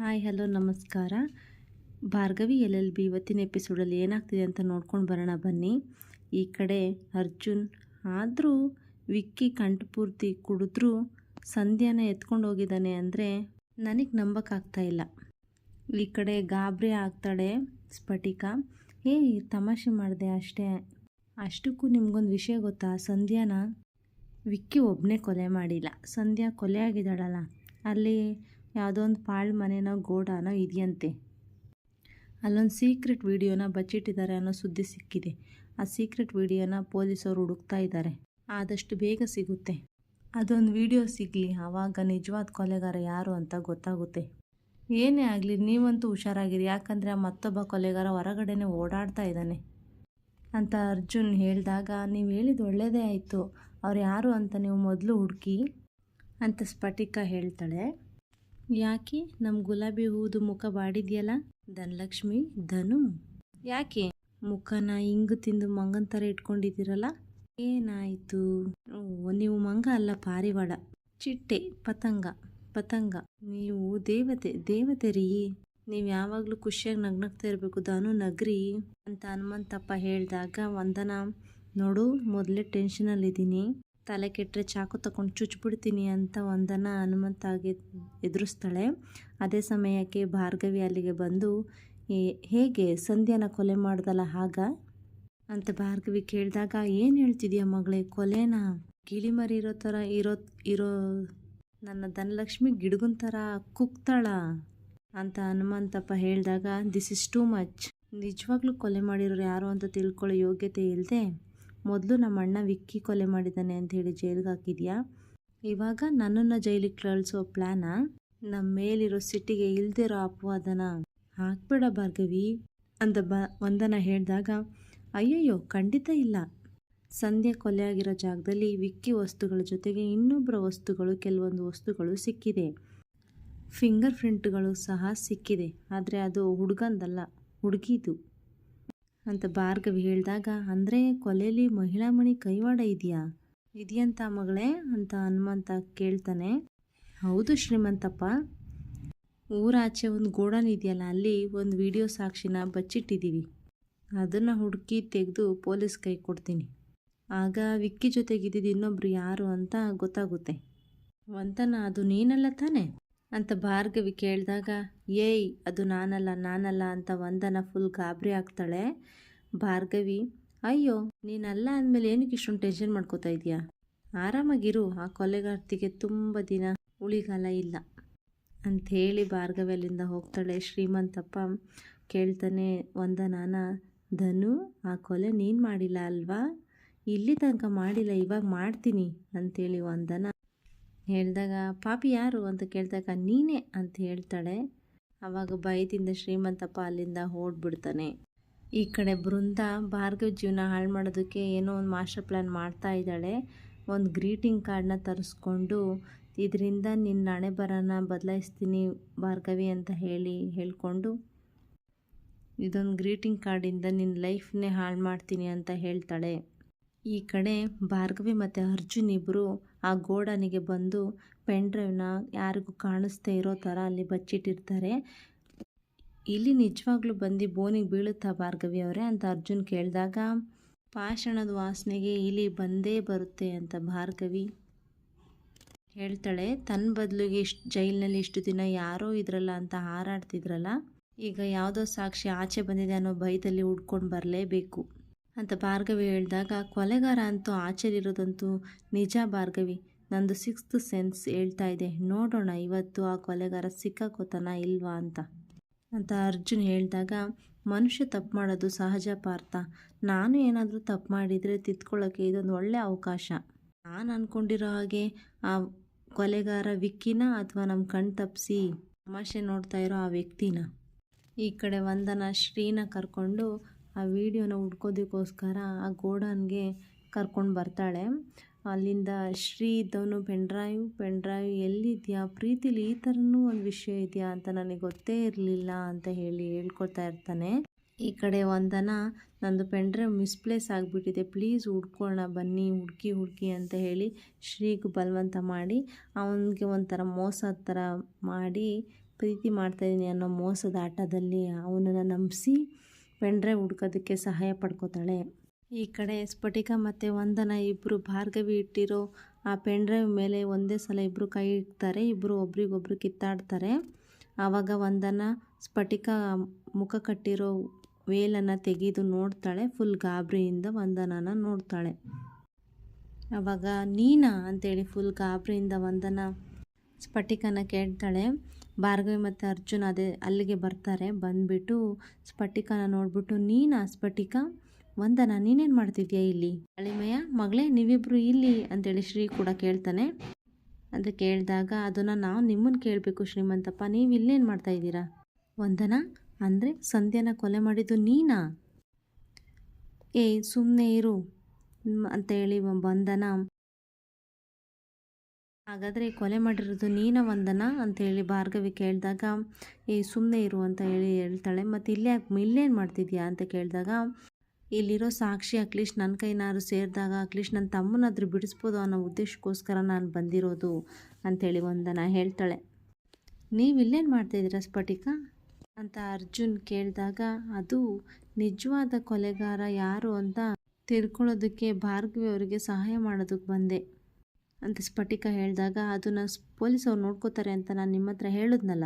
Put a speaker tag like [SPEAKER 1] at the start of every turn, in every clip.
[SPEAKER 1] Hi, hello, ನಮಸ್ಕಾರ. Bhargavi L L B ಇವತ್ತಿನ ಎಪಿಸೋಡಲ್ಲಿ ಏನಾಗ್ತಿದೆ ಅಂತ ನೋಡ್ಕೊಂಡು ಬರೋಣ ಬನ್ನಿ. ಈ ಕಡೆ ಅರ್ಜುನ್ ಆದರೂ ವಿಕ್ಕಿ ಕಂಠಪೂರ್ತಿ ಕುಡಿದ್ರೂ ಸಂಧ್ಯಾನ ಎತ್ಕೊಂಡು ಹೋಗಿದ್ದಾನೆ ಅಂದರೆ ನನಗೆ ನಂಬಕ್ಕಾಗ್ತಾ ಇಲ್ಲ. ಈ ಕಡೆ ಗಾಬರಿ ಆಗ್ತಾಳೆ ಸ್ಫಟಿಕ. ಏ ತಮಾಷೆ ಮಾಡಿದೆ ಅಷ್ಟೇ. ಅಷ್ಟಕ್ಕೂ ನಿಮ್ಗೊಂದು ವಿಷಯ ಗೊತ್ತಾ? ಸಂಧ್ಯಾನ ವಿಕ್ಕಿ ಒಬ್ಬನೇ ಕೊಲೆ ಮಾಡಿಲ್ಲ. ಸಂಧ್ಯಾ ಕೊಲೆ ಆಗಿದ್ದಾಳಲ್ಲ. ಅಲ್ಲಿ ಯಾವುದೋ ಒಂದು ಪಾಳು ಮನೆನೋ ಗೋಡಾನೋ ಇದೆಯಂತೆ. ಅಲ್ಲೊಂದು ಸೀಕ್ರೆಟ್ ವಿಡಿಯೋನ ಬಚ್ಚಿಟ್ಟಿದ್ದಾರೆ ಅನ್ನೋ ಸುದ್ದಿ ಸಿಕ್ಕಿದೆ. ಆ ಸೀಕ್ರೆಟ್ ವಿಡಿಯೋನ ಪೊಲೀಸರು ಹುಡುಕ್ತಾ ಇದ್ದಾರೆ. ಆದಷ್ಟು ಬೇಗ ಸಿಗುತ್ತೆ. ಅದೊಂದು ವಿಡಿಯೋ ಸಿಗಲಿ ಆವಾಗ ನಿಜವಾದ ಕೊಲೆಗಾರ ಯಾರು ಅಂತ ಗೊತ್ತಾಗುತ್ತೆ. ಏನೇ ಆಗಲಿ, ನೀವಂತೂ ಹುಷಾರಾಗಿರಿ. ಯಾಕಂದರೆ ಆ ಮತ್ತೊಬ್ಬ ಕೊಲೆಗಾರ ಹೊರಗಡೆನೆ ಓಡಾಡ್ತಾ ಇದ್ದಾನೆ. ಅಂತ ಅರ್ಜುನ್ ಹೇಳಿದಾಗ, ನೀವು ಹೇಳಿದ ಒಳ್ಳೆಯದೇ ಆಯಿತು. ಅವ್ರು ಯಾರು ಅಂತ ನೀವು ಮೊದಲು ಹುಡುಕಿ, ಅಂತ ಸ್ಫಟಿಕ ಹೇಳ್ತಾಳೆ. ಯಾಕೆ ನಮ್ಮ ಗುಲಾಬಿ ಹೂದು ಮುಖ ಬಾಡಿದ್ಯಲ್ಲ? ಧನಲಕ್ಷ್ಮಿ, ಧನು? ಯಾಕೆ? ಮುಖನ ಹಿಂಗು ತಿಂದು ಮಂಗನ ಥರ ಇಟ್ಕೊಂಡಿದ್ದೀರಲ್ಲ? ಏನಾಯಿತು? ಓ, ನೀವು ಮಂಗ ಅಲ್ಲ, ಪಾರಿವಾಳ. ಚಿಟ್ಟೆ, ಪತಂಗ. ಪತಂಗ. ನೀವು ದೇವತೆ ದೇವತೆ ರೀ. ನೀವು ಯಾವಾಗಲೂ ಖುಷಿಯಾಗಿ ನಗ್ನಗ್ತಾ ಇರಬೇಕು, ಧನು ನಗ್ರಿ ಅಂತ ಹನುಮಂತಪ್ಪ ಹೇಳಿದಾಗ, ವಂದನ, ನೋಡು, ಮೊದಲೇ ಟೆನ್ಷನಲ್ಲಿದ್ದೀನಿ ತಲೆ ಕೆಟ್ಟರೆ ಚಾಕು ತಗೊಂಡು ಚುಚ್ಚಿಬಿಡ್ತೀನಿ ಅಂತ ವಂದನ ಹನುಮಂತಾಗಿ ಎದುರಿಸ್ತಾಳೆ. ಅದೇ ಸಮಯಕ್ಕೆ ಭಾರ್ಗವಿ ಅಲ್ಲಿಗೆ ಬಂದು, "ಏ- ಹೇಗೆ? ಸಂಧ್ಯಾನ ಕೊಲೆ ಮಾಡ್ದಲ್ಲ ಹಾಗ? ಅಂತ ಭಾರ್ಗವಿ ಕೇಳಿದಾಗ, ಏನು ಹೇಳ್ತಿದ್ಯಾ ಮಗಳೇ, ಕೊಲೆನ? ಗಿಳಿಮರಿ ಇರೋ ಥರ ಇರೋ ಇರೋ ನನ್ನ ಧನಲಕ್ಷ್ಮಿ ಗಿಡಗುನ್ ಥರ ಕುಗ್ತಾಳ ಅಂತ ಹನುಮಂತಪ್ಪ ಹೇಳಿದಾಗ ದಿಸ್ ಇಸ್ ಟೂ ಮಚ್ ನಿಜವಾಗ್ಲೂ ಕೊಲೆ ಮಾಡಿರೋರು ಯಾರು ಅಂತ ತಿಳ್ಕೊಳ್ಳೋ ಯೋಗ್ಯತೆ ಇಲ್ಲದೆ ಮೊದಲು ನಮ್ಮ ಅಣ್ಣ ವಿಕ್ಕಿ ಕೊಲೆ ಮಾಡಿದ್ದಾನೆ ಅಂತ ಹೇಳಿ ಜೈಲಿಗೆ ಹಾಕಿದ್ಯಾ? ಇವಾಗ ನನ್ನನ್ನು ಜೈಲಿಗೆ ಕಳಿಸೋ ಪ್ಲ್ಯಾನ ನಮ್ಮ ಮೇಲಿರೋ ಸಿಟ್ಟಿಗೆ ಇಲ್ದಿರೋ ಅಪವಾದನ? ಹಾಕ್ಬೇಡ ಭಾರ್ಗವಿ. ಅಂತ ಬ ವಂದನ ಹೇಳಿದಾಗ, ಅಯ್ಯಯ್ಯೋ, ಖಂಡಿತ ಇಲ್ಲ. ಸಂಧ್ಯಾ ಕೊಲೆಯಾಗಿರೋ ಜಾಗದಲ್ಲಿ ವಿಕ್ಕಿ ವಸ್ತುಗಳ ಜೊತೆಗೆ ಇನ್ನೊಬ್ಬರ ವಸ್ತುಗಳು, ಕೆಲವೊಂದು ವಸ್ತುಗಳು ಸಿಕ್ಕಿದೆ. ಫಿಂಗರ್ ಪ್ರಿಂಟ್ಗಳು ಸಹ ಸಿಕ್ಕಿದೆ. ಆದರೆ ಅದು ಹುಡುಗಂದಲ್ಲ, ಹುಡುಗಿದು. ಅಂತ ಭಾರ್ಗವಿ ಹೇಳಿದಾಗ, ಅಂದರೆ ಕೊಲೆಯಲ್ಲಿ ಮಹಿಳಾ ಮಣಿ ಕೈವಾಡ ಇದೆಯಾ? ಇದೆಯಂತ ಮಗಳೇ, ಅಂತ ಹನುಮಂತ ಕೇಳ್ತಾನೆ. ಹೌದು ಶ್ರೀಮಂತಪ್ಪ. ಊರಾಚೆ ಒಂದು ಗೋಡನ್ ಇದೆಯಲ್ಲ, ಅಲ್ಲಿ ಒಂದು ವಿಡಿಯೋ ಸಾಕ್ಷಿನ ಬಚ್ಚಿಟ್ಟಿದ್ದೀವಿ ಅದನ್ನು ಹುಡುಕಿ ತೆಗೆದು ಪೊಲೀಸ್ ಕೈ ಕೊಡ್ತೀನಿ. ಆಗ ವಿಕ್ಕಿ ಜೊತೆಗಿದ್ದಿದ್ದು ಇನ್ನೊಬ್ರು ಯಾರು ಅಂತ ಗೊತ್ತಾಗುತ್ತೆ. ವಂತನ, ಅದು ನೀನಲ್ಲ ತಾನೆ? ಅಂತ ಭಾರ್ಗವಿ ಕೇಳಿದಾಗ, ಏಯ್, ಅದು ನಾನಲ್ಲ ನಾನಲ್ಲ ಅಂತ ವಂದನ ಫುಲ್ ಗಾಬರಿ ಆಗ್ತಾಳೆ ಭಾರ್ಗವಿ. ಅಯ್ಯೋ, ನೀನಲ್ಲ ಅಂದಮೇಲೆ ಏನಕ್ಕೆ ಇಷ್ಟೊಂದು ಟೆನ್ಷನ್ ಮಾಡ್ಕೋತಾ ಇದೆಯಾ? ಆರಾಮಾಗಿರು, ಆ ಕೊಲೆಗಾರ್ತಿಗೆ ತುಂಬ ದಿನ ಉಳಿಗಾಲ ಇಲ್ಲ ಅಂಥೇಳಿ ಭಾರ್ಗವಿ ಅಲ್ಲಿಂದ ಹೋಗ್ತಾಳೆ. ಶ್ರೀಮಂತಪ್ಪ ಕೇಳ್ತಾನೆ, ವಂದನಾನ, ಧನು, ಆ ಕೊಲೆ ನೀನು ಮಾಡಿಲ್ಲ ಅಲ್ವಾ? ಇಲ್ಲಿ ತನಕ ಮಾಡಿಲ್ಲ, ಇವಾಗ ಮಾಡ್ತೀನಿ ಅಂಥೇಳಿ ವಂದನ. ಹೇಳಿದಾಗ, ಪಾಪಿ ಯಾರು? ಅಂತ ಕೇಳಿದಾಗ, ನೀನೇ ಅಂತ ಹೇಳ್ತಾಳೆ. ಆವಾಗ ಭಯದಿಂದ ಶ್ರೀಮಂತಪ್ಪ ಅಲ್ಲಿಂದ ಓಡ್ಬಿಡ್ತಾನೆ. ಈ ಕಡೆ ಬೃಂದ, ಭಾರ್ಗವ ಜೀವನ ಹಾಳು ಮಾಡೋದಕ್ಕೆ ಏನೋ ಒಂದು ಮಾಸ್ಟರ್ ಪ್ಲ್ಯಾನ್ ಮಾಡ್ತಾ ಇದ್ದಾಳೆ. ಒಂದು ಗ್ರೀಟಿಂಗ್ ಕಾರ್ಡ್ನ ತರಿಸ್ಕೊಂಡು, ಇದರಿಂದ ನಿನ್ನ ಹಣೆ ಬರನ ಬದಲಾಯಿಸ್ತೀನಿ ಭಾರ್ಗವಿ ಅಂತ ಹೇಳಿ ಹೇಳ್ಕೊಂಡು, ಇದೊಂದು ಗ್ರೀಟಿಂಗ್ ಕಾರ್ಡಿಂದ ನಿನ್ನ ಲೈಫ್ನೇ ಹಾಳು ಮಾಡ್ತೀನಿ ಅಂತ ಹೇಳ್ತಾಳೆ. ಈ ಕಡೆ ಭಾರ್ಗವಿ ಮತ್ತು ಅರ್ಜುನ್ ಇಬ್ಬರು ಆ ಗೋಡನಿಗೆ ಬಂದು ಪೆನ್ ಡ್ರೈವ್ನ ಯಾರಿಗೂ ಕಾಣಿಸ್ದೇ ಇರೋ ಥರ ಅಲ್ಲಿ ಬಚ್ಚಿಟ್ಟಿರ್ತಾರೆ. ಇಲ್ಲಿ ನಿಜವಾಗ್ಲೂ ಬಂದು ಬೋನಿಗೆ ಬೀಳುತ್ತಾ ಭಾರ್ಗವಿ ಅವರೇ ಅಂತ ಅರ್ಜುನ್ ಕೇಳಿದಾಗ, ಪಾಷಣದ ವಾಸನೆಗೆ ಇಲಿ ಬಂದೇ ಬರುತ್ತೆ ಅಂತ ಭಾರ್ಗವಿ ಹೇಳ್ತಾಳೆ. ತನ್ನ ಬದಲಿಗೆ ಇಷ್ಟು, ಜೈಲಿನಲ್ಲಿ ಇಷ್ಟು ದಿನ ಯಾರೋ ಇದ್ರಲ್ಲ ಅಂತ ಹಾರಾಡ್ತಿದ್ರಲ್ಲ, ಈಗ ಯಾವುದೋ ಸಾಕ್ಷಿ ಆಚೆ ಬಂದಿದೆ ಅನ್ನೋ ಭಯದಲ್ಲಿ ಹುಡ್ಕೊಂಡು ಬರಲೇಬೇಕು. ಅಂತ ಭಾರ್ಗವಿ ಹೇಳಿದಾಗ, ಕೊಲೆಗಾರ ಅಂತೂ ಆಚೆಲಿರೋದಂತೂ ನಿಜ ಭಾರ್ಗವಿ. ನಂದು ಸಿಕ್ಸ್ತ್ ಸೆನ್ಸ್ ಹೇಳ್ತಾ ಇದೆ. ನೋಡೋಣ ಇವತ್ತು ಆ ಕೊಲೆಗಾರ ಸಿಕ್ಕಾಕೋತಾನ ಇಲ್ವಾ ಅಂತ. ಅಂತ ಅರ್ಜುನ್ ಹೇಳಿದಾಗ, ಮನುಷ್ಯ ತಪ್ಪು ಮಾಡೋದು ಸಹಜ ಪಾರ್ಥ. ನಾನು ಏನಾದರೂ ತಪ್ಪು ಮಾಡಿದರೆ ತಿದ್ಕೊಳ್ಳೋಕ್ಕೆ ಇದೊಂದು ಒಳ್ಳೆಯ ಅವಕಾಶ. ನಾನು ಅಂದ್ಕೊಂಡಿರೋ ಹಾಗೆ ಆ ಕೊಲೆಗಾರ ವಿಕ್ಕಿನ ಅಥವಾ ನಮ್ಮ ಕಣ್ ತಪ್ಪಿಸಿ ತಮಾಷೆ ನೋಡ್ತಾ ಇರೋ ಆ ವ್ಯಕ್ತಿನ ಈ ಕಡೆ ವಂದನ ಶ್ರೀನ ಕರ್ಕೊಂಡು ಆ ವಿಡಿಯೋನ ಹುಡ್ಕೋದಕ್ಕೋಸ್ಕರ ಆ ಗೋಡನ್ಗೆ ಕರ್ಕೊಂಡು ಬರ್ತಾಳೆ. ಅಲ್ಲಿಂದ ಶ್ರೀ ಇದ್ದವನು ಪೆಂಡ್ರೈವ್ ಪೆಂಡ್ರೈವ್ ಎಲ್ಲಿದೆಯಾ? ಪ್ರೀತಿಲಿ ಈ ಥರನೂ ಒಂದು ವಿಷಯ ಇದೆಯಾ ಅಂತ ನನಗೆ ಗೊತ್ತೇ ಇರಲಿಲ್ಲ ಅಂತ ಹೇಳಿ ಹೇಳ್ಕೊತಾ ಇರ್ತಾನೆ. ಈ ಕಡೆ ಒಂದನ ನಂದು ಪೆಂಡ್ರೈವ್ ಮಿಸ್ಪ್ಲೇಸ್ ಆಗಿಬಿಟ್ಟಿದೆ. ಪ್ಲೀಸ್ ಹುಡ್ಕೊಳ್ಳೋಣ ಬನ್ನಿ, ಹುಡುಕಿ ಹುಡುಕಿ ಅಂತ ಹೇಳಿ ಶ್ರೀಗೆ ಬಲವಂತ ಮಾಡಿ, ಅವನಿಗೆ ಒಂಥರ ಮೋಸ ಥರ ಮಾಡಿ ಪ್ರೀತಿ ಮಾಡ್ತಾಯಿದ್ದೀನಿ ಅನ್ನೋ ಮೋಸದ ಆಟದಲ್ಲಿ ಅವನನ್ನು ನಂಬಿಸಿ ಪೆಂಡ್ರೈವ್ ಹುಡ್ಕೋದಕ್ಕೆ ಸಹಾಯ ಪಡ್ಕೋತಾಳೆ. ಈ ಕಡೆ ಸ್ಫಟಿಕ ಮತ್ತು ವಂದನ ಇಬ್ಬರು ಭಾರ್ಗವಿ ಇಟ್ಟಿರೋ ಆ ಪೆಂಡ್ರೈವ್ ಮೇಲೆ ಒಂದೇ ಸಲ ಇಬ್ಬರು ಕೈ ಇಡ್ತಾರೆ ಇಬ್ಬರು ಒಬ್ರಿಗೊಬ್ರು ಕಿತ್ತಾಡ್ತಾರೆ. ಆವಾಗ ವಂದನ ಸ್ಫಟಿಕ ಮುಖ ಕಟ್ಟಿರೋ ವೇಲನ್ನು ತೆಗೆದು ನೋಡ್ತಾಳೆ, ಫುಲ್ ಗಾಬರಿಯಿಂದ ವಂದನನ ನೋಡ್ತಾಳೆ. ಆವಾಗ ನೀನಾ ಅಂತೇಳಿ ಫುಲ್ ಗಾಬರಿಯಿಂದ ವಂದನ ಸ್ಫಟಿಕನ ಕೇಳ್ತಾಳೆ. ಭಾರ್ಗವಿ ಮತ್ತು ಅರ್ಜುನ್ ಅದೇ ಅಲ್ಲಿಗೆ ಬರ್ತಾರೆ. ಬಂದುಬಿಟ್ಟು ಸ್ಫಟಿಕನ ನೋಡ್ಬಿಟ್ಟು, ನೀನಾ ಸ್ಫಟಿಕ? ವಂದನ, ನೀನೇನು ಮಾಡ್ತಿದ್ಯಾ ಇಲ್ಲಿ? ಅಳಿಮಯ್ಯ ಮಗಳೇ ನೀವಿಬ್ಬರು ಇಲ್ಲಿ? ಅಂತೇಳಿ ಶ್ರೀ ಕೂಡ ಕೇಳ್ತಾನೆ. ಅಂತ ಕೇಳಿದಾಗ, ಅದನ್ನು ನಾವು ನಿಮ್ಮನ್ನು ಕೇಳಬೇಕು ಶ್ರೀಮಂತಪ್ಪ, ನೀವು ಇಲ್ಲೇನು ಮಾಡ್ತಾ ಇದ್ದೀರಾ? ವಂದನ, ಅಂದರೆ ಸಂಧ್ಯಾನ ಕೊಲೆ ಮಾಡಿದ್ದು ನೀನಾ? ಏ ಸುಮ್ಮನೆ ಇರು. ಅಂತೇಳಿ ವಂದನ ಹಾಗಾದರೆ ಕೊಲೆ ಮಾಡಿರೋದು ನೀನ ವಂದನ ಅಂತೇಳಿ ಭಾರ್ಗವಿ ಕೇಳಿದಾಗ ಈ ಸುಮ್ಮನೆ ಇರು ಅಂತ ಹೇಳಿ ಹೇಳ್ತಾಳೆ. ಮತ್ತು ಇಲ್ಲೇ ಇಲ್ಲೇನು ಮಾಡ್ತಿದ್ಯಾ ಅಂತ ಕೇಳಿದಾಗ, ಇಲ್ಲಿರೋ ಸಾಕ್ಷಿ ಅಟ್ಲೀಸ್ಟ್ ನನ್ನ ಕೈನಾದ್ರು ಸೇರಿದಾಗ ಅಟ್ಲೀಸ್ಟ್ ನನ್ನ ತಮ್ಮನಾದರೂ ಬಿಡಿಸ್ಬೋದು ಅನ್ನೋ ಉದ್ದೇಶಕ್ಕೋಸ್ಕರ ನಾನು ಬಂದಿರೋದು ಅಂಥೇಳಿ ವಂದನ ಹೇಳ್ತಾಳೆ. ನೀವು ಇಲ್ಲೇನು ಮಾಡ್ತಾಯಿದ್ದೀರಾ ಸ್ಫಟಿಕ? ಅಂತ ಅರ್ಜುನ್ ಕೇಳಿದಾಗ, ಅದು ನಿಜವಾದ ಕೊಲೆಗಾರ ಯಾರು ಅಂತ ತಿಳ್ಕೊಳ್ಳೋದಕ್ಕೆ ಭಾರ್ಗವಿ ಅವರಿಗೆ ಸಹಾಯ ಮಾಡೋದಕ್ಕೆ ಬಂದೆ. ಅಂತ ಸ್ಫಟಿಕ ಹೇಳಿದಾಗ ಅದನ್ನು ಪೊಲೀಸವ್ರು ನೋಡ್ಕೋತಾರೆ ಅಂತ ನಾನು ನಿಮ್ಮ ಹತ್ರ ಹೇಳಿದ್ನಲ್ಲ?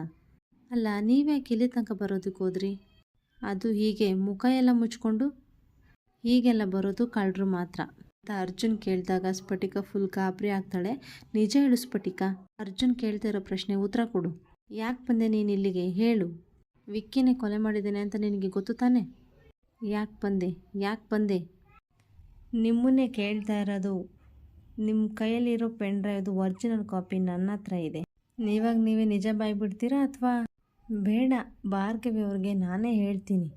[SPEAKER 1] ಅಲ್ಲ ನೀವ್ಯಾಕೆ ಇಲ್ಲಿ ತನಕ ಬರೋದಕ್ಕೆ ಹೋದ್ರಿ? ಅದು ಹೀಗೆ, ಮುಖ ಎಲ್ಲ ಮುಚ್ಕೊಂಡು? ಹೀಗೆಲ್ಲ ಬರೋದು ಕಳ್ಳರು ಮಾತ್ರ. ಅಂತ ಅರ್ಜುನ್ ಕೇಳಿದಾಗ ಸ್ಫಟಿಕ ಫುಲ್ ಗಾಬರಿ ಆಗ್ತಾಳೆ. ನಿಜ ಹೇಳು ಸ್ಫಟಿಕ, ಅರ್ಜುನ್ ಕೇಳ್ತಾ ಇರೋ ಪ್ರಶ್ನೆ ಉತ್ತರ ಕೊಡು. ಯಾಕೆ ಬಂದೆ ನೀನು ಇಲ್ಲಿಗೆ? ಹೇಳು. ವಿಕ್ಕಿನೇ ಕೊಲೆ ಮಾಡಿದ್ದೇನೆ ಅಂತ ನಿನಗೆ ಗೊತ್ತು ತಾನೆ? ಯಾಕೆ ಬಂದೆ? ಯಾಕೆ ಬಂದೆ? ನಿಮ್ಮನ್ನೇ ಕೇಳ್ತಾ ಇರೋದು ನಿಮ್ಮ ಕೈಯಲ್ಲಿರೋ ಪೆನ್ ಡ್ರೈವ್ದು ಒರ್ಜಿನಲ್ ಕಾಪಿ ನನ್ನ ಹತ್ರ ಇದೆ. ನೀವಾಗ ನೀವೇ ನಿಜ ಬಾಯ್ಬಿಡ್ತೀರಾ ಅಥವಾ? ಬೇಡ, ಭಾರ್ಗವಿ ಅವ್ರಿಗೆ ನಾನೇ ಹೇಳ್ತೀನಿ.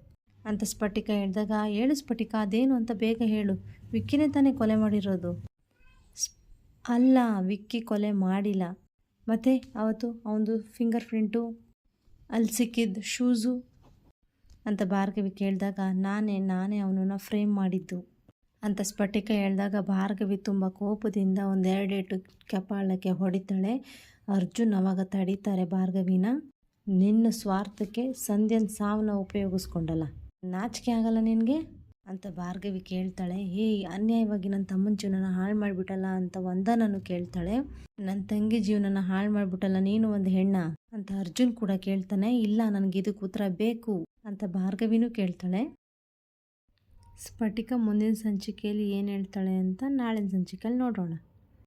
[SPEAKER 1] ಅಂತ ಸ್ಫಟಿಕ ಹೇಳಿದಾಗ, ಹೇಳು ಸ್ಫಟಿಕ, ಅದೇನು ಅಂತ ಬೇಗ ಹೇಳು. ವಿಕ್ಕಿನೇ ತಾನೇ ಕೊಲೆ ಮಾಡಿರೋದು? ಅಲ್ಲ, ವಿಕ್ಕಿ ಕೊಲೆ ಮಾಡಿಲ್ಲ. ಮತ್ತು ಅವತ್ತು ಅವನದು ಫಿಂಗರ್ ಪ್ರಿಂಟು ಅಲ್ಲಿ ಸಿಕ್ಕಿದ್ದು ಶೂಸು? ಅಂತ ಭಾರ್ಗವಿ ಕೇಳಿದಾಗ, ನಾನೇ ನಾನೇ ಅವನನ್ನು ಫ್ರೇಮ್ ಮಾಡಿದ್ದು. ಅಂತ ಸ್ಫಟಿಕ ಹೇಳಿದಾಗ ಭಾರ್ಗವಿ ತುಂಬ ಕೋಪದಿಂದ ಒಂದೆರಡೇಟು ಕಪಾಳಕ್ಕೆ ಹೊಡಿತಾಳೆ. ಅರ್ಜುನ್ ಅವಾಗ ತಡೀತಾರೆ ಭಾರ್ಗವಿನ. ನಿನ್ನ ಸ್ವಾರ್ಥಕ್ಕೆ ಸಂಧ್ಯನ ಸಾವನ್ನ ಉಪಯೋಗಿಸ್ಕೊಂಡಲ್ಲ. ನಾಚಿಕೆ ಆಗಲ್ಲ ನಿನಗೆ? ಅಂತ ಭಾರ್ಗವಿ ಕೇಳ್ತಾಳೆ. ಹೇ, ಅನ್ಯಾಯವಾಗಿ ನನ್ನ ತಮ್ಮನ ಜೀವನನ ಹಾಳು ಮಾಡಿಬಿಟ್ಟಲ್ಲ ಅಂತ ವಂದನನು ಕೇಳ್ತಾಳೆ. ನನ್ನ ತಂಗಿ ಜೀವನನ ಹಾಳು ಮಾಡಿಬಿಟ್ಟಲ್ಲ, ನೀನು ಒಂದು ಹೆಣ್ಣ? ಅಂತ ಅರ್ಜುನ್ ಕೂಡ ಕೇಳ್ತಾನೆ. ಇಲ್ಲ, ನನಗೆ ಇದಕ್ಕೆ ಉತ್ತರ ಬೇಕು ಅಂತ ಭಾರ್ಗವಿನೂ ಕೇಳ್ತಾಳೆ. ಸ್ಫಟಿಕ ಮುಂದಿನ ಸಂಚಿಕೆಯಲ್ಲಿ ಏನು ಹೇಳ್ತಾಳೆ ಅಂತ ನಾಳಿನ ಸಂಚಿಕೆಯಲ್ಲಿ ನೋಡೋಣ